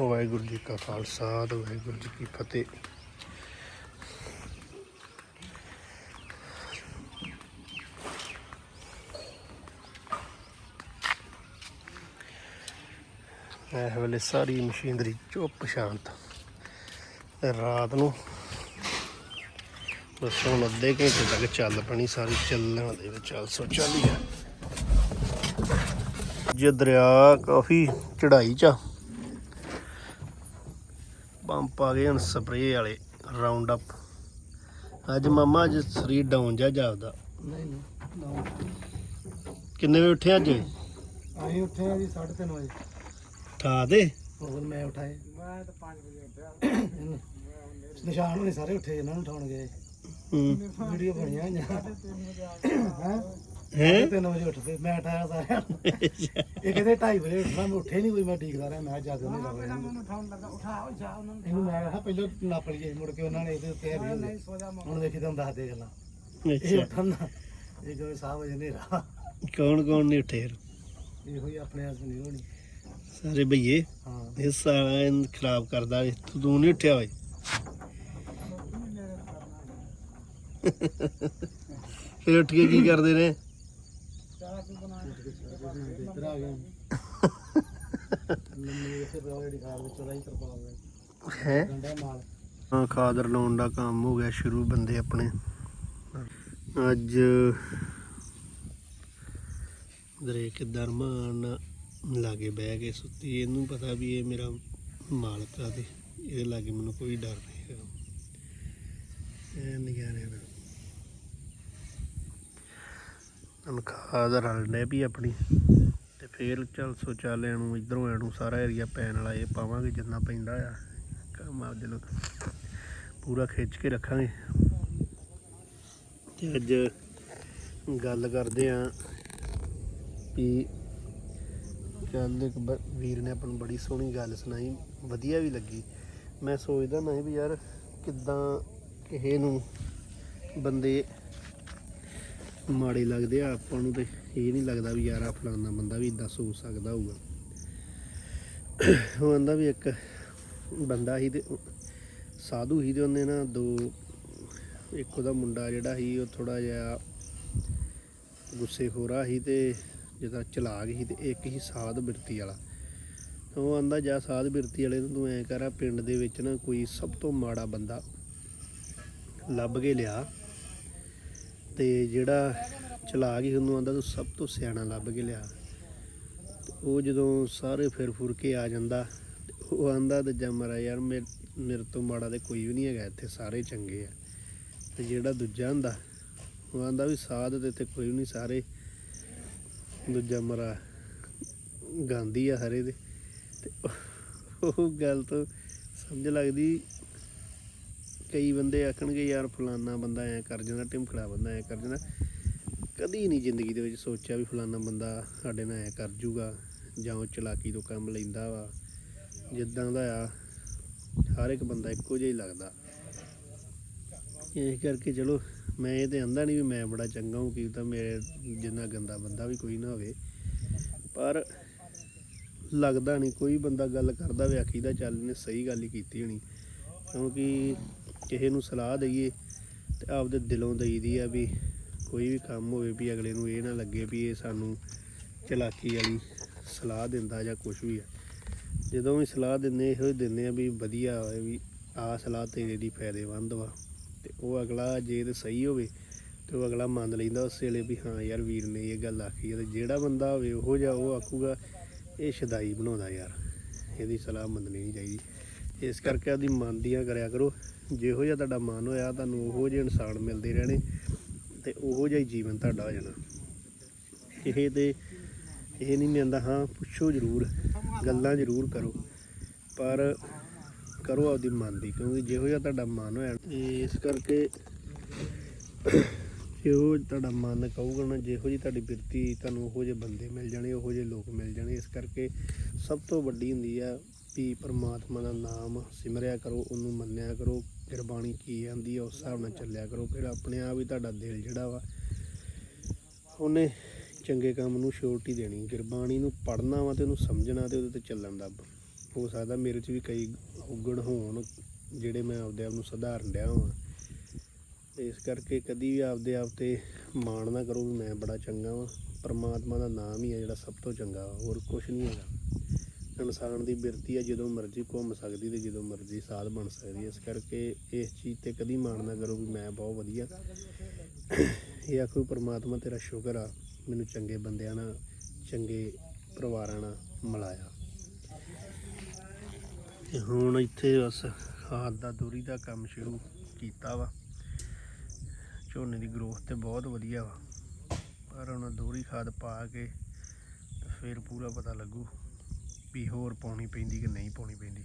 ਵਾਹਿਗੁਰੂ ਜੀ ਕਾ ਖਾਲਸਾ ਵਾਹਿਗੁਰੂ ਜੀ ਕੀ ਫਤਿਹ। ਇਹ ਵੇਲੇ ਸਾਰੀ ਮਸ਼ੀਨਰੀ ਚੁੱਪ ਸ਼ਾਂਤ। ਰਾਤ ਨੂੰ ਬਸ ਹੁਣ ਅੱਧੇ ਘੰਟੇ ਤੱਕ ਚੱਲ ਪਣੀ ਸਾਰੀ ਚੱਲਣ ਦੇ ਵਿੱਚ, ਚੱਲ ਸੋ ਆ ਜੇ ਦਰਿਆ ਕਾਫੀ ਚੜਾਈ ਚ ਆ ਪੰਪ ਆ ਗਏ ਹੁਣ ਸਪਰੇਅ ਵਾਲੇ ਰਾਉਂਡ ਅਪ ਅੱਜ ਮਾਮਾ ਅੱਜ ਸਰੀਰ ਡਾਊਨ ਜਾ ਜਾਪਦਾ। ਨਹੀਂ ਨਹੀਂ ਕਿੰਨੇ ਵਜੇ ਉੱਠੇ ਅੱਜ? ਅਸੀਂ ਉੱਠੇ ਆ ਜੀ 3:30 ਵਜੇ। ਠਾ ਦੇ। ਹੋਰ ਮੈਂ ਉਠਾਏ। ਮੈਂ ਤਾਂ 5 ਵਜੇ ਉੱਠਿਆ ਨਿਸ਼ਾਨ ਹੋਣੇ ਸਾਰੇ ਉੱਠੇ ਇਹਨਾਂ ਨੂੰ ਉਠਾਉਣ ਗਏ। ਹੂੰ। ਵੀਡੀਓ ਬਣੀਆਂ ਹੋਈਆਂ। ਹਾਂ? ਹੈ 3 ਵਜੇ ਉੱਠਦੇ ਮੈਂ ਉਠਾਇਆ ਸਾਰਿਆਂ ਨੂੰ। ਇਹ ਕਹਿੰਦੇ 2:30 ਵਜੇ ਉੱਠਣਾ ਮੈਂ ਉੱਠੇ ਨਹੀਂ ਕੋਈ ਮੈਂ ਡੀਕਦਾ ਰਿਹਾ ਮੈਂ ਜਦ ਨਹੀਂ ਲੱਗ ਰਿਹਾ ਇਹਨੂੰ ਮੈਂ ਕਿਹਾ ਪਹਿਲਾਂ ਨੱਪ ਲਈਏ ਮੁੜ ਕੇ ਉਹਨਾਂ ਨੇ ਇਹਦੇ ਉੱਤੇ ਹੋ ਗਏ ਹੁਣ ਦੇਖੀ ਤੁਹਾਨੂੰ ਦੱਸ ਦੇ ਗੱਲਾਂ। ਇਹ ਅੱਛਾ। ਉੱਠਣ ਨਾ ਇਹ ਜੋ ਸਾਹ ਵਜੇ ਹਨੇਰਾ। ਕੌਣ ਕੌਣ ਨਹੀਂ ਉੱਠੇ ਫਿਰ? ਇਹੋ ਹੀ ਆਪਣੇ ਹੱਥ ਨਹੀਂ ਹੋਣੀ। ਸਾਰੇ ਭਈਏ? ਹਾਂ। ਇਹ ਸਾਲਾ ਇਹਨੂੰ ਖਰਾਬ ਕਰਦਾ ਤੂੰ ਤੂੰ ਨਹੀਂ ਉੱਠਿਆ ਓਏ। ਫਿਰ ਉੱਠ ਕੇ ਕੀ ਕਰਦੇ ਨੇ? ਆ ਗਿਆ। ਲੰਮੇ ਪਿਆ ਹੈ ਗੰਡਾ ਮਾਲ ਹਾਂ? ਖਾਦਰ ਲਾਉਣ ਦਾ ਕੰਮ ਹੋ ਗਿਆ ਸ਼ੁਰੂ ਬੰਦੇ ਆਪਣੇ। ਅੱਜ ਲਾਗੇ ਬਹਿ ਕੇ ਸੁੱਤੀ ਇਹਨੂੰ ਪਤਾ ਵੀ ਇਹ ਮੇਰਾ ਮਾਲਕ ਆ ਤੇ ਇਹਦੇ ਲਾਗੇ ਮੈਨੂੰ ਕੋਈ ਡਰ ਨਹੀਂ ਹੈਗਾ। ਇਹ ਨਿਗਾਰੇ ਨਾ ਅਨਖਾਦ ਰਲਣੇ ਵੀ ਆਪਣੀ। ਤੇ ਫੇਰ ਚੱਲ ਸੋਚਾਲਿਆਂ ਨੂੰ ਇਧਰੋਂ ਐਨੂੰ ਸਾਰਾ ਏਰੀਆ ਪੈਣ ਵਾਲਾ ਇਹ ਪਾਵਾਂਗੇ ਜਿੰਨਾ ਪੈਂਦਾ ਆ। ਕੰਮ ਆਪਦੇ ਲੋਕ ਪੂਰਾ ਖਿੱਚ ਕੇ ਰੱਖਾਂਗੇ। ਤੇ ਅੱਜ ਗੱਲ ਕਰਦੇ ਆ ਵੀ ਚੱਲ ਇੱਕ ਵੀਰ ਨੇ ਆਪਾਂ ਨੂੰ ਬੜੀ ਸੋਹਣੀ ਗੱਲ ਸੁਣਾਈ, ਵਧੀਆ ਵੀ ਲੱਗੀ। ਮੈਂ ਸੋਚਦਾ ਨਹੀਂ ਵੀ ਯਾਰ ਕਿੱਦਾਂ ਕਿਸੇ ਨੂੰ ਬੰਦੇ ਮਾੜੇ ਲੱਗਦੇ ਆ ਆਪਾਂ ਨੂੰ ਤੇ ਇਹ ਨਹੀਂ ਲੱਗਦਾ ਵੀ ਯਾਰ ਆ ਫਲਾਨਾ ਬੰਦਾ ਵੀ ਇਦਾਂ ਸੋਚ ਸਕਦਾ ਹੋਊਗਾ। ਉਹ ਕਹਿੰਦਾ ਵੀ ਇੱਕ ਬੰਦਾ ਸੀ ਤੇ ਸਾਧੂ ਹੀ ਤੇ ਉਹਨੇ ਨਾ ਦੋ, ਇੱਕ ਉਹਦਾ ਮੁੰਡਾ ਜਿਹੜਾ ਸੀ, ਉਹ ਥੋੜਾ ਜਿਹਾ ਗੁੱਸੇ ਖੋਰਾ ਸੀ ਤੇ ਜਿਹਦਾ ਚਲਾਕ ਸੀ ਤੇ ਇੱਕ ਹੀ ਸਾਧ ਬਿਰਤੀ ਵਾਲਾ। ਉਹ ਆਂਦਾ ਜਾ ਸਾਧ ਬਿਰਤੀ ਵਾਲੇ ਨੂੰ ਤੂੰ ਐ ਕਰ ਆ ਪਿੰਡ ਦੇ ਵਿੱਚ ਨਾ ਕੋਈ ਸਭ ਤੋਂ ਮਾੜਾ ਬੰਦਾ ਲੱਭ ਕੇ ਲਿਆ ਤੇ ਜਿਹੜਾ ਚਲਾ ਸੀ ਉਹਨੂੰ ਆਂਦਾ ਤੂੰ ਸਭ ਤੋਂ ਸਿਆਣਾ ਲੱਭ ਕੇ ਲਿਆ। ਤੇ ਉਹ ਜਦੋਂ ਸਾਰੇ ਫਿਰ ਫੁਰ ਕੇ ਆ ਜਾਂਦਾ ਉਹ ਆਂਦਾ ਤੇ ਜਮਰਾ ਯਾਰ ਮੇਰੇ ਮੇਰੇ ਤੋਂ ਮਾੜਾ ਤੇ ਕੋਈ ਵੀ ਨਹੀਂ ਹੈਗਾ, ਇੱਥੇ ਸਾਰੇ ਚੰਗੇ ਆ। ਤੇ ਜਿਹੜਾ ਦੂਜਾ ਹੁੰਦਾ ਉਹ ਆਂਦਾ ਵੀ ਸਾਧ ਤੇ ਇੱਥੇ ਕੋਈ ਵੀ ਨਹੀਂ ਸਾਰੇ। ਦੂਜਾ ਮਰਾ ਗਾਂਧੀ ਆ ਹਰੇ ਦੇ। ਤੇ ਉਹ ਗੱਲ ਤੋਂ ਸਮਝ ਲੱਗਦੀ, ਕਈ ਬੰਦੇ ਆਖਣਗੇ ਯਾਰ ਫਲਾਨਾ ਬੰਦਾ ਐ ਕਰ ਜਾਂਦਾ ਟਿਮਕੜਾ ਬੰਦਾ ਐ ਕਰ ਜਾਂਦਾ। ਕਦੀ ਨਹੀਂ ਜ਼ਿੰਦਗੀ ਦੇ ਵਿੱਚ ਸੋਚਿਆ ਵੀ ਫਲਾਨਾ ਬੰਦਾ ਸਾਡੇ ਨਾਲ ਐ ਕਰ ਜੂਗਾ ਜਾਂ ਉਹ ਚਲਾਕੀ ਤੋਂ ਕੰਮ ਲੈਂਦਾ ਵਾ। ਜਿੱਦਾਂ ਦਾ ਆ, ਹਰ ਇੱਕ ਬੰਦਾ ਇੱਕੋ ਜਿਹਾ ਹੀ ਲੱਗਦਾ। ਇਸ ਕਰਕੇ ਚਲੋ, ਮੈਂ ਇਹ ਤੇ ਆਂਦਾ ਨਹੀਂ ਵੀ ਮੈਂ ਬੜਾ ਚੰਗਾ ਹਾਂ ਕਿ ਤਾਂ ਮੇਰੇ ਜਿੰਨਾ ਗੰਦਾ ਬੰਦਾ ਵੀ ਕੋਈ ਨਾ ਹੋਵੇ। ਪਰ ਲੱਗਦਾ ਨਹੀਂ ਕੋਈ ਬੰਦਾ ਗੱਲ ਕਰਦਾ ਵੀ, ਆਖੀਦਾ ਚੱਲ ਨੇ ਸਹੀ ਗੱਲ ਹੀ ਕੀਤੀ ਹੋਣੀ। ਕਿਉਂਕਿ ਕਿਸੇ ਨੂੰ ਸਲਾਹ ਦਈਏ ਤੇ ਆਪਦੇ ਦਿਲੋਂ ਦਈਦੀ ਆ ਵੀ ਕੋਈ ਵੀ ਕੰਮ ਹੋਵੇ ਵੀ ਅਗਲੇ ਨੂੰ ਇਹ ਨਾ ਲੱਗੇ ਵੀ ਇਹ ਸਾਨੂੰ ਚਲਾਕੀ ਵਾਲੀ ਸਲਾਹ ਦਿੰਦਾ ਜਾਂ ਕੁਝ ਵੀ ਆ। ਜਦੋਂ ਵੀ ਸਲਾਹ ਦਿੰਦੇ, ਇਹੋ ਹੀ ਦਿੰਦੇ ਆ ਵੀ ਵਧੀਆ ਹੋਵੇ ਵੀ ਆਹ ਸਲਾਹ ਤੇਰੇ ਲਈ ਫਾਇਦੇਮੰਦ ਵਾ। ਤੇ ਉਹ ਅਗਲਾ ਜੇ ਤੇ ਸਹੀ ਹੋਵੇ ਤੇ ਉਹ ਅਗਲਾ ਮੰਨ ਲੈਂਦਾ ਉਸ ਵੇਲੇ ਵੀ ਹਾਂ ਯਾਰ ਵੀਰ ਨੇ ਇਹ ਗੱਲ ਆਖੀ ਹੈ ਤੇ ਜਿਹੜਾ ਬੰਦਾ ਹੋਵੇ ਉਹੋ ਜਿਹਾ ਉਹ ਆਖੂਗਾ, ਇਹ ਸ਼ਦਾਈ ਬਣਾਉਂਦਾ ਯਾਰ, ਇਹਦੀ ਸਲਾਹ ਮੰਨਣੀ ਨਹੀਂ ਚਾਹੀਦੀ। ਇਸ ਕਰਕੇ ਆਪਦੀ ਮਨਦੀਆਂ ਕਰਿਆ ਕਰੋ। ਜਿਹੋ ਜਿਹਾ ਤੁਹਾਡਾ ਮਨ ਹੋਇਆ ਤੁਹਾਨੂੰ ਉਹੋ ਜਿਹੇ ਇਨਸਾਨ ਮਿਲਦੇ ਰਹਿਣੇ। ਤੇ ਉਹੋ ਜਿਹਾ ਹੀ ਜੀਵਨ ਤੁਹਾਡਾ ਹੋ ਜਾਣਾ। ਇਹ ਤੇ ਇਹ ਨਹੀਂ ਮਿਲਦਾ ਹਾਂ, ਪੁੱਛੋ ਜ਼ਰੂਰ, ਗੱਲਾਂ ਜ਼ਰੂਰ ਕਰੋ, ਪਰ ਕਰੋ ਆਪਦੀ ਮਨ ਦੀ, ਕਿਉਂਕਿ ਜਿਹੋ ਜਿਹਾ ਤੁਹਾਡਾ ਮਨ ਹੋਇਆ ਤੇ ਇਸ ਕਰਕੇ ਜਿਹੋ ਤੁਹਾਡਾ ਮਨ ਕਹੂਗਾ ਨਾ, ਜਿਹੋ ਜਿਹੀ ਤੁਹਾਡੀ ਬਿਰਤੀ ਤੁਹਾਨੂੰ ਉਹੋ ਜਿਹੇ ਬੰਦੇ ਮਿਲ ਜਾਣੇ, ਉਹੋ ਜਿਹੇ ਲੋਕ ਮਿਲ ਜਾਣੇ, ਇਸ ਕਰਕੇ ਸਭ ਤੋਂ ਵੱਡੀ ਹੁੰਦੀ ਆ ਵੀ ਪਰਮਾਤਮਾ ਦਾ ਨਾਮ ਸਿਮਰਿਆ ਕਰੋ, ਉਹਨੂੰ ਮੰਨਿਆ ਕਰੋ ਗੁਰਬਾਣੀ ਕੀ ਆਂਦੀ ਆ ਉਸ ਹਿਸਾਬ ਨਾਲ ਚੱਲਿਆ ਕਰੋ। ਫਿਰ ਆਪਣੇ ਆਪ ਹੀ ਤੁਹਾਡਾ ਦਿਲ ਜਿਹੜਾ ਵਾ ਉਹਨੇ ਚੰਗੇ ਕੰਮ ਨੂੰ ਸ਼ੋਰਟੀ ਦੇਣੀ। ਗੁਰਬਾਣੀ ਨੂੰ ਪੜ੍ਹਨਾ ਵਾ ਤੇ ਉਹਨੂੰ ਸਮਝਣਾ ਤੇ ਉਹਦੇ ਤੇ ਚੱਲਣ ਦਾ। ਹੋ ਸਕਦਾ ਮੇਰੇ 'ਚ ਵੀ ਕਈ ਔਗਣ ਹੋਣ ਜਿਹੜੇ ਮੈਂ ਆਪਦੇ ਆਪ ਨੂੰ ਸੁਧਾਰਨ ਡਿਆ ਹਾਂ ਇਸ ਕਰਕੇ ਕਦੀ ਵੀ ਆਪਦੇ ਆਪ ਤੇ ਮਾਣ ਨਾ ਕਰੋ ਵੀ ਮੈਂ ਬੜਾ ਚੰਗਾ ਵਾਂ। ਪਰਮਾਤਮਾ ਦਾ ਨਾਮ ਹੀ ਹੈ ਜਿਹੜਾ ਸਭ ਤੋਂ ਚੰਗਾ ਵਾ, ਹੋਰ ਕੁਝ ਨਹੀਂ ਹੈਗਾ। ਇਨਸਾਨ ਦੀ ਬਿਰਤੀ ਆ, ਜਦੋਂ ਮਰਜ਼ੀ ਘੁੰਮ ਸਕਦੀ ਤੇ ਜਦੋਂ ਮਰਜ਼ੀ ਸਾਧ ਬਣ ਸਕਦੀ ਇਸ ਕਰਕੇ ਇਸ ਚੀਜ਼ ਤੇ ਕਦੀ ਮਾਣ ਨਾ ਕਰੋ ਵੀ ਮੈਂ ਬਹੁਤ ਵਧੀਆ। ਇਹ ਆਖੋ ਪਰਮਾਤਮਾ ਤੇਰਾ ਸ਼ੁਕਰ ਆ, ਮੈਨੂੰ ਚੰਗੇ ਬੰਦਿਆਂ ਨਾਲ, ਚੰਗੇ ਪਰਿਵਾਰਾਂ ਨਾਲ ਮਿਲਾਇਆ। ਤੇ ਹੁਣ ਇੱਥੇ ਬਸ ਖਾਦ ਦਾ ਦੂਰੀ ਦਾ ਕੰਮ ਸ਼ੁਰੂ ਕੀਤਾ ਵਾ। ਝੋਨੇ ਦੀ ਗਰੋਥ ਤੇ ਬਹੁਤ ਵਧੀਆ ਵਾ। ਪਰ ਹੁਣ ਦੋਹਰੀ ਖਾਦ ਪਾ ਕੇ ਫਿਰ ਪੂਰਾ ਪਤਾ ਲੱਗੂ। ਵੀ ਹੋਰ ਪਾਉਣੀ ਪੈਂਦੀ ਕਿ ਨਹੀਂ ਪਾਉਣੀ ਪੈਂਦੀ?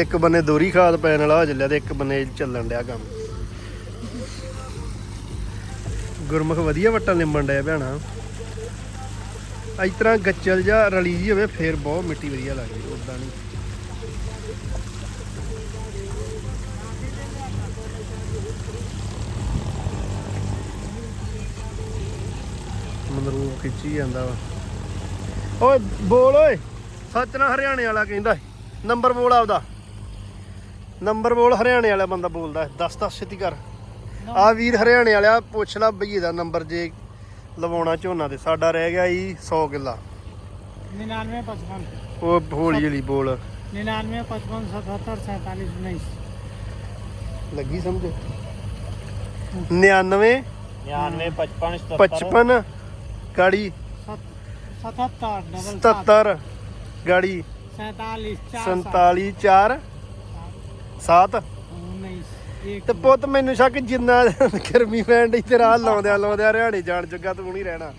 ਇੱਕ ਬੰਨੇ ਦੋਹਰੀ ਖਾਦ ਪੈਣ ਵਾਲਾ ਹੋ ਚੱਲਿਆ ਤੇ, ਇੱਕ ਬੰਨੇ ਚੱਲਣ ਡਿਆ ਕੰਮ। ਗੁਰਮੁਖ ਵਧੀਆ ਵੱਟਾਂ ਲਿੰਬਣ ਡਿਆ ਭੈਣਾ। ਇਸ ਤਰ੍ਹਾਂ ਗੱਚਲ ਜਾਂ ਰਲੀ ਜੀ ਹੋਵੇ, ਫੇਰ ਬਹੁਤ ਮਿੱਟੀ ਵਧੀਆ ਲੱਗਦੀ ਉਦਾਂ ਨਹੀਂ। ਅੰਦਰੋਂ ਖਿੱਚੀ ਜਾਂਦਾ ਵਾ। ਓਏ ਬੋਲ ਓਏ। ਸੱਚ ਨਾ ਹਰਿਆਣੇ ਵਾਲਾ ਕਹਿੰਦਾ ਨੰਬਰ ਬੋਲ ਆਪਦਾ। ਨੰਬਰ ਬੋਲ ਹਰਿਆਣੇ ਵਾਲਾ ਬੰਦਾ ਬੋਲਦਾ ਦੱਸ ਦੱਸ ਛੇਤੀ ਕਰ। ਆ ਵੀਰ ਹਰਿਆਣੇ ਵਾਲਿਆ ਪੁੱਛ ਲੈ ਬਈ ਇਹਦਾ ਨੰਬਰ ਜੇ ਲਵਾਉਣਾ ਝੋਨਾ ਤੇ। ਸਾਡਾ ਰਹਿ ਗਿਆ ਜੀ 100 ਕਿੱਲਾ। 9955 ਉਹ ਹੌਲੀ ਹੌਲੀ ਬੋਲ। 9955774719 ਲੱਗੀ ਸਮਝ? 99 ਗਾੜੀ। 77 ਡਬਲ 77 ਗਾੜੀ। 47 4 7 ਤੇ ਪੁੱਤ ਮੈਨੂੰ ਸ਼ੱਕ ਜਿੰਨਾ ਗਰਮੀ ਪੈਣ ਦੀ ਤੇਰਾ ਲਾਉਂਦਿਆ ਲਾਉਂਦਿਆ ਹਰਿਆਣੇ ਜਾਣ ਜੋਗਾ ਤੂੰ ਨਹੀਂ ਰਹਿਣਾ।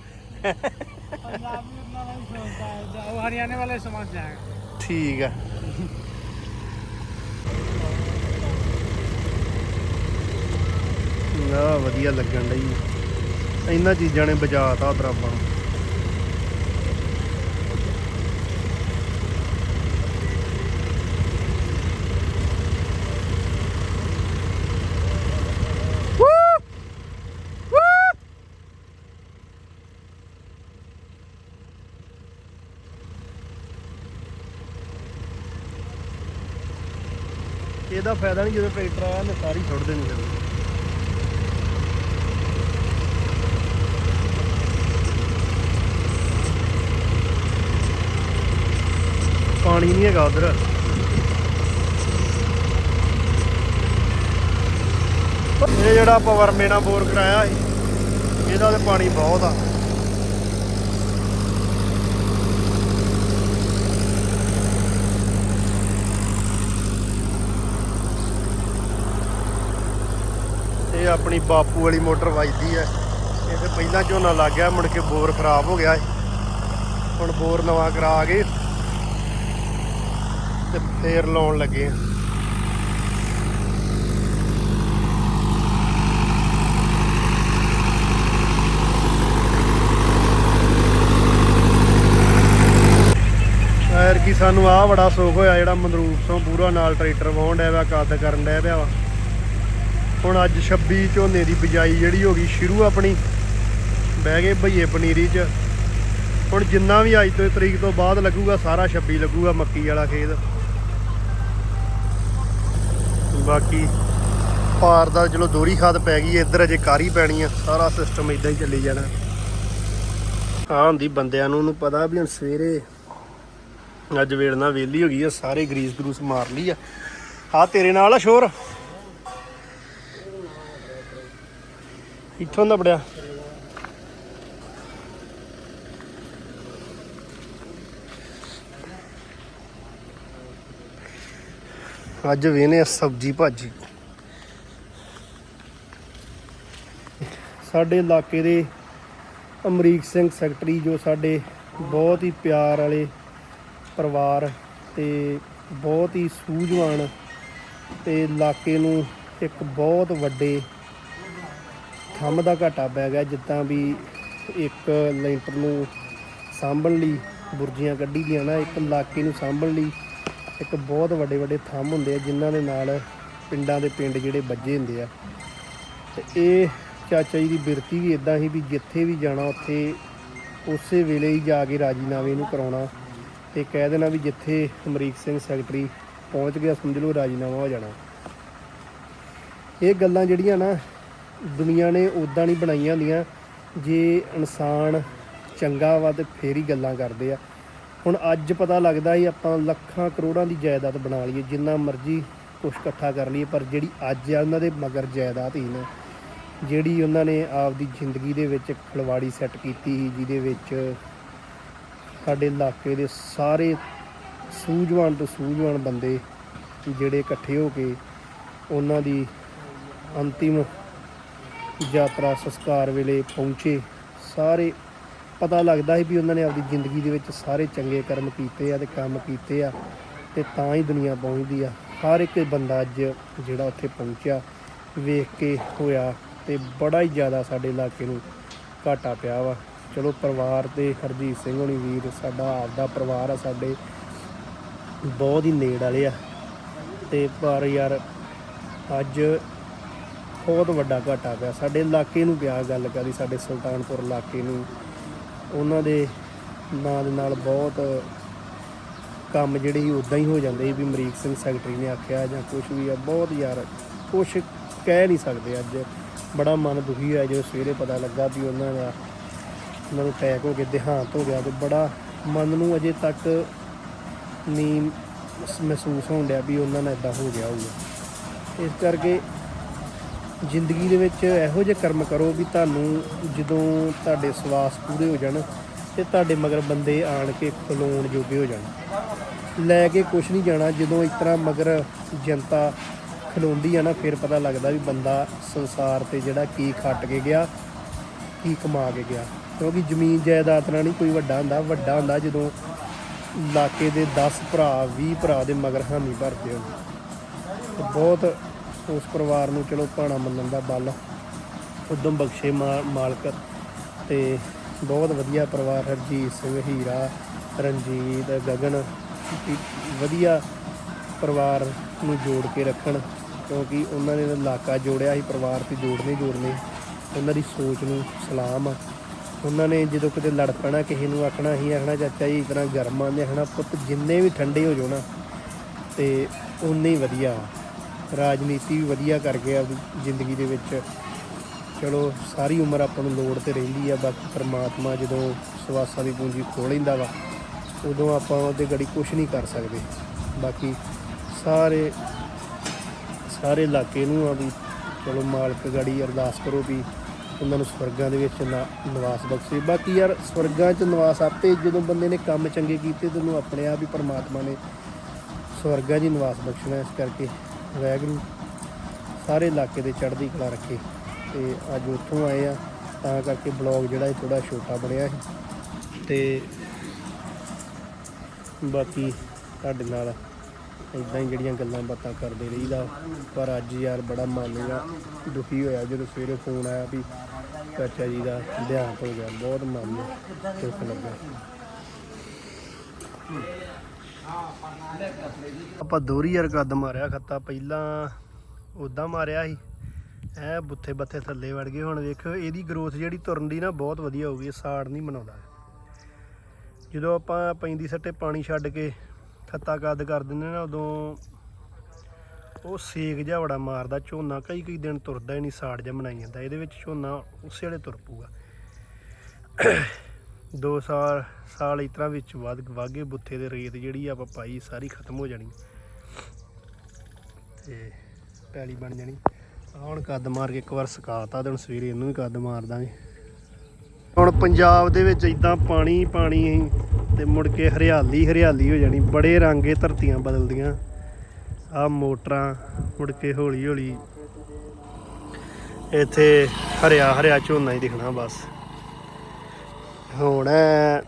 ਠੀਕ ਆ। ਨਾ ਵਧੀਆ ਲੱਗਣ ਲਈ ਇਹਨਾਂ ਚੀਜ਼ਾਂ ਨੇ ਬਚਾਤਾ ਦਰਾਬਾਂ ਨੂੰ ਇਹਦਾ ਫਾਇਦਾ ਨਹੀਂ ਜਦੋਂ ਟਰੈਕਟਰ ਆਇਆ ਨੇ ਸਾਰੀ ਛੁੱਟ ਦੇਣੀ ਹੈ ਪਾਣੀ ਨਹੀਂ ਹੈਗਾ ਉਧਰ। ਇਹ ਜਿਹੜਾ ਪਵਰ ਮੇਨਾ ਬੋਰ ਕਰਾਇਆ ਸੀ, ਇਹਦਾ ਤੇ ਪਾਣੀ ਬਹੁਤ ਆ। ਇਹ ਆਪਣੀ ਬਾਪੂ ਵਾਲੀ ਮੋਟਰ ਵੱਜਦੀ ਹੈ ਇਹ ਤੇ ਪਹਿਲਾਂ ਝੋਨਾ ਲੱਗ ਗਿਆ, ਮੁੜ ਕੇ ਬੋਰ ਖਰਾਬ ਹੋ ਗਿਆ ਹੁਣ ਬੋਰ ਨਵਾਂ ਕਰਾ ਕੇ ਤੇ ਫੇਰ ਲਾਉਣ ਲੱਗੇ ਆ। ਐਰ ਕੀ ਸਾਨੂੰ ਆ ਬੜਾ ਸੁੱਖ ਹੋਇਆ ਜਿਹੜਾ ਮਨਰੂਪ ਤੋਂ ਪੂਰਾ ਨਾਲ ਟਰੈਕਟਰ ਵਾਹੁਣ ਡਿਆ ਵਾ, ਕੱਦ ਕਰਨ ਡਿਆ ਪਿਆ ਵਾ। ਹੁਣ ਅੱਜ 26 ਝੋਨੇ ਦੀ ਬਿਜਾਈ ਜਿਹੜੀ ਹੋ ਗਈ ਸ਼ੁਰੂ ਆਪਣੀ, ਬਹਿ ਗਏ ਭਈਏ ਪਨੀਰੀ 'ਚ। ਹੁਣ ਜਿੰਨਾ ਵੀ ਅੱਜ ਤੋਂ ਤਰੀਕ ਤੋਂ ਬਾਅਦ ਲੱਗੂਗਾ, ਸਾਰਾ 26 ਲੱਗੂਗਾ ਮੱਕੀ ਵਾਲਾ ਖੇਤ। ਬਾਕੀ ਪਾਰ ਦਾ ਚਲੋ ਦੋਰੀ ਖਾਦ ਪੈ ਗਈ ਇੱਧਰ ਅਜੇ ਕਾਰੀ ਪੈਣੀ ਆ ਸਾਰਾ ਸਿਸਟਮ ਇਦਾਂ ਹੀ ਚੱਲੀ ਜਾਣਾ। ਆ ਹੁੰਦੀ ਬੰਦਿਆਂ ਨੂੰ ਨੂੰ ਪਤਾ ਵੀ ਹੁਣ ਸਵੇਰੇ ਅੱਜ ਵੇੜਨਾ ਵੇਲੀ ਹੋ ਗਈ ਆ ਸਾਰੇ ਗਰੀਸ ਗਰੂਸ ਮਾਰ ਲਈ ਆ। ਆ ਤੇਰੇ ਨਾਲ ਆ ਸ਼ੋਰ? ਇੱਥੋਂ ਦਾ ਬੜਿਆ। ਅੱਜ ਵੇਨੇ ਸਬਜੀ ਭਾਜੀ। ਸਾਡੇ ਇਲਾਕੇ ਦੇ ਅਮਰੀਕ ਸਿੰਘ ਸੈਕਟਰੀ ਜੋ ਸਾਡੇ ਬਹੁਤ ਹੀ ਪਿਆਰ ਵਾਲੇ ਪਰਿਵਾਰ ਤੇ ਬਹੁਤ ਹੀ ਸੂਝਵਾਨ ਤੇ ਇਲਾਕੇ ਨੂੰ ਇੱਕ ਬਹੁਤ ਵੱਡੇ ਥੰਮ ਦਾ ਘਾਟਾ ਪੈ ਗਿਆ ਜਿੱਦਾਂ ਵੀ ਇੱਕ ਲੈਂਟਰ ਨੂੰ ਸਾਂਭਣ ਲਈ ਬੁਰਜੀਆਂ ਕੱਢੀ ਦੀਆਂ ਨਾ, ਇੱਕ ਇਲਾਕੇ ਨੂੰ ਸਾਂਭਣ ਲਈ ਇੱਕ ਬਹੁਤ ਵੱਡੇ ਵੱਡੇ ਥੰਮ ਹੁੰਦੇ ਆ, ਜਿਨ੍ਹਾਂ ਦੇ ਨਾਲ ਪਿੰਡਾਂ ਦੇ ਪਿੰਡ ਜਿਹੜੇ ਵੱਜੇ ਹੁੰਦੇ ਆ। ਤੇ ਇਹ ਚਾਚਾ ਜੀ ਦੀ ਬਿਰਤੀ ਵੀ ਇਦਾਂ ਸੀ ਵੀ ਜਿੱਥੇ ਵੀ ਜਾਣਾ, ਉੱਥੇ ਉਸੇ ਵੇਲੇ ਹੀ ਜਾ ਕੇ ਰਾਜੀਨਾਮੇ ਨੂੰ ਕਰਾਉਣਾ। ਤੇ ਕਹਿ ਦੇਣਾ ਵੀ ਜਿੱਥੇ ਅਮਰੀਕ ਸਿੰਘ ਸੈਕਟਰੀ ਪਹੁੰਚ ਗਿਆ, ਸਮਝ ਲਓ ਰਾਜੀਨਾਮਾ ਹੋ ਜਾਣਾ। ਇਹ ਗੱਲਾਂ ਜਿਹੜੀਆਂ ਨਾ, ਦੁਨੀਆ ਨੇ ਉਦਾਂ ਨਹੀਂ ਬਣਾਈਆਂ ਹੁੰਦੀਆਂ, ਜੇ ਇਨਸਾਨ ਚੰਗਾ ਵਾ ਤੇ ਫੇਰ ਹੀ ਗੱਲਾਂ ਕਰਦੇ ਆ। ਹੁਣ ਅੱਜ ਪਤਾ ਲੱਗਦਾ ਸੀ ਆਪਾਂ ਲੱਖਾਂ ਕਰੋੜਾਂ ਦੀ ਜਾਇਦਾਦ ਬਣਾ ਲਈਏ, ਜਿੰਨਾ ਮਰਜ਼ੀ ਕੁਛ ਇਕੱਠਾ ਕਰ ਲਈਏ, ਪਰ ਜਿਹੜੀ ਅੱਜ ਆ ਉਹਨਾਂ ਦੇ ਮਗਰ ਜਾਇਦਾਦ ਹੀ ਨਾ। ਜਿਹੜੀ ਉਹਨਾਂ ਨੇ ਆਪਦੀ ਜ਼ਿੰਦਗੀ ਦੇ ਵਿੱਚ ਇੱਕ ਖਲਵਾੜੀ ਸੈੱਟ ਕੀਤੀ ਸੀ, ਜਿਹਦੇ ਵਿੱਚ ਸਾਡੇ ਇਲਾਕੇ ਦੇ ਸਾਰੇ ਸੂਝਵਾਨ ਤੋਂ ਸੂਝਵਾਨ ਬੰਦੇ ਜਿਹੜੇ ਇਕੱਠੇ ਹੋ ਕੇ ਉਹਨਾਂ ਦੀ ਅੰਤਿਮ ਯਾਤਰਾ, ਸੰਸਕਾਰ ਵੇਲੇ ਪਹੁੰਚੇ, ਸਾਰੇ ਪਤਾ ਲੱਗਦਾ ਸੀ ਵੀ ਉਹਨਾਂ ਨੇ ਆਪਣੀ ਜ਼ਿੰਦਗੀ ਦੇ ਵਿੱਚ ਸਾਰੇ ਚੰਗੇ ਕਰਮ ਕੀਤੇ ਆ ਤੇ ਕੰਮ ਕੀਤੇ ਆ ਤੇ ਤਾਂ ਹੀ ਦੁਨੀਆ ਪਹੁੰਚਦੀ ਆ। ਹਰ ਇੱਕ ਬੰਦਾ ਅੱਜ ਜਿਹੜਾ ਉੱਥੇ ਪਹੁੰਚਿਆ, ਵੇਖ ਕੇ ਹੋਇਆ ਤੇ ਬੜਾ ਹੀ ਜ਼ਿਆਦਾ ਸਾਡੇ ਇਲਾਕੇ ਨੂੰ ਘਾਟਾ ਪਿਆ ਵਾ। ਚਲੋ ਪਰਿਵਾਰ ਤੇ ਹਰਜੀਤ ਸਿੰਘ ਹੋਣੀ ਵੀਰ, ਸਾਡਾ ਆਪਦਾ ਪਰਿਵਾਰ ਆ, ਸਾਡੇ ਬਹੁਤ ਹੀ ਨੇੜ ਵਾਲੇ ਆ। ਤੇ ਪਰ ਯਾਰ ਅੱਜ ਬਹੁਤ ਵੱਡਾ ਘਾਟਾ ਪਿਆ। ਸਾਡੇ ਇਲਾਕੇ ਨੂੰ ਪਿਆ ਗੱਲ ਕਰੀ, ਸਾਡੇ ਸੁਲਤਾਨਪੁਰ ਇਲਾਕੇ ਨੂੰ ਉਹਨਾਂ ਦੇ ਨਾਂ ਦੇ ਨਾਲ ਬਹੁਤ ਕੰਮ ਜਿਹੜੇ ਸੀ ਉਦਾਂ ਹੀ ਹੋ ਜਾਂਦੇ ਸੀ ਵੀ ਮਰੀਕ ਸਿੰਘ ਸੈਕਟਰੀ ਨੇ ਆਖਿਆ ਜਾਂ ਕੁਝ ਵੀ ਆ, ਬਹੁਤ ਯਾਰ ਕੁਝ ਕਹਿ ਨਹੀਂ ਸਕਦੇ ਅੱਜ। ਬੜਾ ਮਨ ਦੁਖੀ ਹੋਇਆ ਜਦੋਂ ਸਵੇਰੇ ਪਤਾ ਲੱਗਾ ਵੀ ਉਹਨਾਂ ਦਾ, ਉਹਨਾਂ ਨੂੰ ਅਟੈਕ ਹੋ ਕੇ ਦੇਹਾਂਤ ਹੋ ਗਿਆ ਤੇ ਬੜਾ ਮਨ ਨੂੰ ਅਜੇ ਤੱਕ ਨਹੀਂ ਮਹਿਸੂਸ ਹੋਣ ਡਿਆ ਵੀ ਉਹਨਾਂ ਨਾਲ ਇਦਾਂ ਹੋ ਗਿਆ ਹੋਊਗਾ। ਇਸ ਕਰਕੇ ਜ਼ਿੰਦਗੀ ਦੇ ਵਿੱਚ ਇਹੋ ਜਿਹੇ ਕਰਮ ਕਰੋ ਵੀ ਤੁਹਾਨੂੰ ਜਦੋਂ ਤੁਹਾਡੇ ਸਵਾਸ ਪੂਰੇ ਹੋ ਜਾਣ ਤੇ ਤੁਹਾਡੇ ਮਗਰ ਬੰਦੇ ਆਣ ਕੇ ਖਲੋਣ ਜੋਗੇ ਹੋ ਜਾਣ। ਲੈ ਕੇ ਕੁਝ ਨਹੀਂ ਜਾਣਾ, ਜਦੋਂ ਇਸ ਤਰ੍ਹਾਂ ਮਗਰ ਜਨਤਾ ਖਲੋਂਦੀ ਆ ਨਾ, ਫਿਰ ਪਤਾ ਲੱਗਦਾ ਵੀ ਬੰਦਾ ਸੰਸਾਰ ਤੇ ਜਿਹੜਾ ਕੀ ਖੱਟ ਕੇ ਗਿਆ, ਕੀ ਕਮਾ ਕੇ ਗਿਆ। ਕਿਉਂਕਿ ਜ਼ਮੀਨ ਜਾਇਦਾਦ ਨਾਲ ਨਹੀਂ ਕੋਈ ਵੱਡਾ ਹੁੰਦਾ ਵੱਡਾ ਹੁੰਦਾ ਜਦੋਂ ਇਲਾਕੇ ਦੇ 10 ਭਰਾ 20 ਭਰਾ ਦੇ ਮਗਰ ਹਾਮੀ ਭਰਦੇ ਹੋ ਬਹੁਤ ਉਸ ਪਰਿਵਾਰ ਨੂੰ ਚਲੋ ਭਾਣਾ ਮੰਨਣ ਦਾ ਬਲ ਉਦਮ ਬਖਸ਼ੇ ਮਾ- ਮਾਲਕ। ਤੇ ਬਹੁਤ ਵਧੀਆ ਪਰਿਵਾਰ ਹਰਜੀਤ ਸਿੰਘ, ਹੀਰਾ, ਰਣਜੀਤ, ਗਗਨ। ਵਧੀਆ ਪਰਿਵਾਰ ਨੂੰ ਜੋੜ ਕੇ ਰੱਖਣ, ਕਿਉਂਕਿ ਉਹਨਾਂ ਨੇ ਇਲਾਕਾ ਜੋੜਿਆ ਸੀ, ਪਰਿਵਾਰ ਤੇ ਜੋੜਨੇ ਜੋੜਨੇ। ਉਹਨਾਂ ਦੀ ਸੋਚ ਨੂੰ ਸਲਾਮ ਆ। ਉਹਨਾਂ ਨੇ ਜਦੋਂ ਕਿਤੇ ਲੜ ਪੈਣਾ, ਕਿਸੇ ਨੂੰ ਆਖਣਾ ਹੀ ਆਖਣਾ, ਚਾਚਾ ਜੀ, ਇਸ ਤਰ੍ਹਾਂ ਗਰਮ ਆਂਦੇ ਆਖਣਾ ਪੁੱਤ, ਜਿੰਨੇ ਵੀ ਠੰਡੇ ਹੋ ਜਾਓ ਨਾ, ਤੇ ਉਨੇ ਹੀ ਵਧੀਆ। ਰਾਜਨੀਤੀ ਵੀ ਵਧੀਆ ਕਰਕੇ ਗਿਆ ਜ਼ਿੰਦਗੀ ਦੇ ਵਿੱਚ ਚਲੋ, ਸਾਰੀ ਉਮਰ ਆਪਾਂ ਨੂੰ ਲੋੜ ਤੇ ਰਹਿੰਦੀ ਆ, ਬਾਕੀ ਪਰਮਾਤਮਾ ਜਦੋਂ ਸਵਾਸਾਂ ਦੀ ਪੂੰਜੀ ਖੋਲ ਲੈਂਦਾ ਵਾ, ਉਦੋਂ ਆਪਾਂ ਉਹਦੇ ਗੜੀ ਕੁਝ ਨਹੀਂ ਕਰ ਸਕਦੇ। ਬਾਕੀ ਸਾਰੇ ਸਾਰੇ ਇਲਾਕੇ ਨੂੰ ਆ ਵੀ ਚਲੋ, ਮਾਲਕ ਗੜੀ ਅਰਦਾਸ ਕਰੋ ਵੀ ਉਹਨਾਂ ਨੂੰ ਸਵਰਗਾਂ ਦੇ ਵਿੱਚ ਨਾ- ਨਿਵਾਸ ਬਖਸ਼ੇ। ਬਾਕੀ ਯਾਰ, ਸਵਰਗਾਂ 'ਚ ਨਿਵਾਸ ਆਪੇ ਜਦੋਂ ਬੰਦੇ ਨੇ ਕੰਮ ਚੰਗੇ ਕੀਤੇ, ਤੇ ਉਹਨੂੰ ਆਪਣੇ ਆਪ ਹੀ ਪਰਮਾਤਮਾ ਨੇ ਸਵਰਗਾਂ 'ਚ ਨਿਵਾਸ ਬਖਸ਼ਣਾ, ਇਸ ਕਰਕੇ ਵਾਹਿਗੁਰੂ ਸਾਰੇ ਇਲਾਕੇ ਦੇ ਚੜ੍ਹਦੀ ਕਲਾ ਰੱਖੇ ਤੇ ਅੱਜ ਉੱਥੋਂ ਆਏ ਆ, ਤਾਂ ਕਰਕੇ ਬਲੌਗ ਜਿਹੜਾ ਇਹ ਥੋੜਾ ਛੋਟਾ ਬਣਿਆ ਹੈ ਤੇ ਬਾਕੀ ਤੁਹਾਡੇ ਨਾਲ ਇਦਾਂ ਹੀ ਜਿਹੜੀਆਂ ਗੱਲਾਂ ਬਾਤਾਂ ਕਰਦੇ ਰਹੀਦਾ, ਪਰ ਅੱਜ ਯਾਰ ਬੜਾ ਮਨ ਜਿਹਾ ਦੁਖੀ ਹੋਇਆ ਜਦੋਂ ਸਵੇਰੇ ਫੋਨ ਆਇਆ ਵੀ ਚਾਚਾ ਜੀ ਦਾ ਦੇਹਾਂਤ ਹੋ ਗਿਆ, ਬਹੁਤ ਮਨ ਨੂੰ ਦੁੱਖ ਲੱਗਾ ਆਪਾਂ ਦੋਰੀ ਯਾਰ ਕੱਦ ਮਾਰਿਆ ਖੱਤਾ, ਪਹਿਲਾਂ ਉਦਾਂ ਮਾਰਿਆ ਸੀ। ਐ ਬੁੱਥੇ ਬੱਥੇ ਥੱਲੇ ਵੜ ਗਏ, ਹੁਣ ਵੇਖੋ ਇਹਦੀ ਗਰੋਥ ਜਿਹੜੀ ਤੁਰਨ ਦੀ ਨਾ ਬਹੁਤ ਵਧੀਆ ਹੋ ਗਈ ਸਾੜ ਨਹੀਂ ਮਨਾਉਂਦਾ। ਜਦੋਂ ਆਪਾਂ ਪੈਂਦੀ ਸੱਟੇ ਪਾਣੀ ਛੱਡ ਕੇ ਖੱਤਾ ਕੱਦ ਕਰ ਦਿੰਦੇ ਨਾ, ਉਦੋਂ ਉਹ ਸੇਕ ਜਿਹਾ ਬੜਾ ਮਾਰਦਾ, ਝੋਨਾ ਕਈ ਕਈ ਦਿਨ ਤੁਰਦਾ ਹੀ ਨਹੀਂ, ਸਾੜ ਜਿਹਾ ਬਣਾਈ ਜਾਂਦਾ, ਇਹਦੇ ਵਿੱਚ ਝੋਨਾ ਉਸੇ ਵੇਲੇ ਤੁਰ ਪੂਗਾ ਦੋ ਸਾਲ ਸਾਲ ਇਸ ਤਰ੍ਹਾਂ ਵਿੱਚ ਵੱਧ, ਵਾਗੇ ਬੁੱਥੇ ਦੇ ਰੇਤ ਜਿਹੜੀ ਆਪਾਂ ਪਾਈ, ਸਾਰੀ ਖਤਮ ਹੋ ਜਾਣੀ। ਤੇ ਪੈਲੀ ਬਣ ਜਾਣੀ। ਆਹ ਹੁਣ ਕੱਦ ਮਾਰ ਕੇ ਇੱਕ ਵਾਰ ਸੁਕਾਤਾ ਤੇ ਹੁਣ ਸਵੇਰੇ ਇਹਨੂੰ ਵੀ ਕੱਦ ਮਾਰ ਦਾਂਗੇ। ਹੁਣ ਪੰਜਾਬ ਦੇ ਵਿੱਚ ਇਦਾਂ ਪਾਣੀ ਪਾਣੀ ਸੀ ਤੇ ਮੁੜ ਕੇ ਹਰਿਆਲੀ ਹਰਿਆਲੀ ਹੋ ਜਾਣੀ। ਬੜੇ ਰੰਗੇ ਧਰਤੀਆਂ ਬਦਲਦੀਆਂ। ਆ ਮੋਟਰਾਂ ਮੁੜ ਕੇ ਹੌਲੀ ਹੌਲੀ ਇੱਥੇ ਹਰਿਆ ਹਰਿਆ ਝੋਨਾ ਹੀ ਦਿਖਣਾ ਬਸ। ਹੁਣ ਐ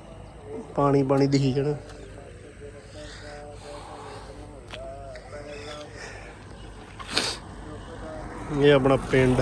ਪਾਣੀ ਪਾਣੀ ਦਿਖੀ ਜਾਣਾ। ਇਹ ਆਪਣਾ ਪਿੰਡ।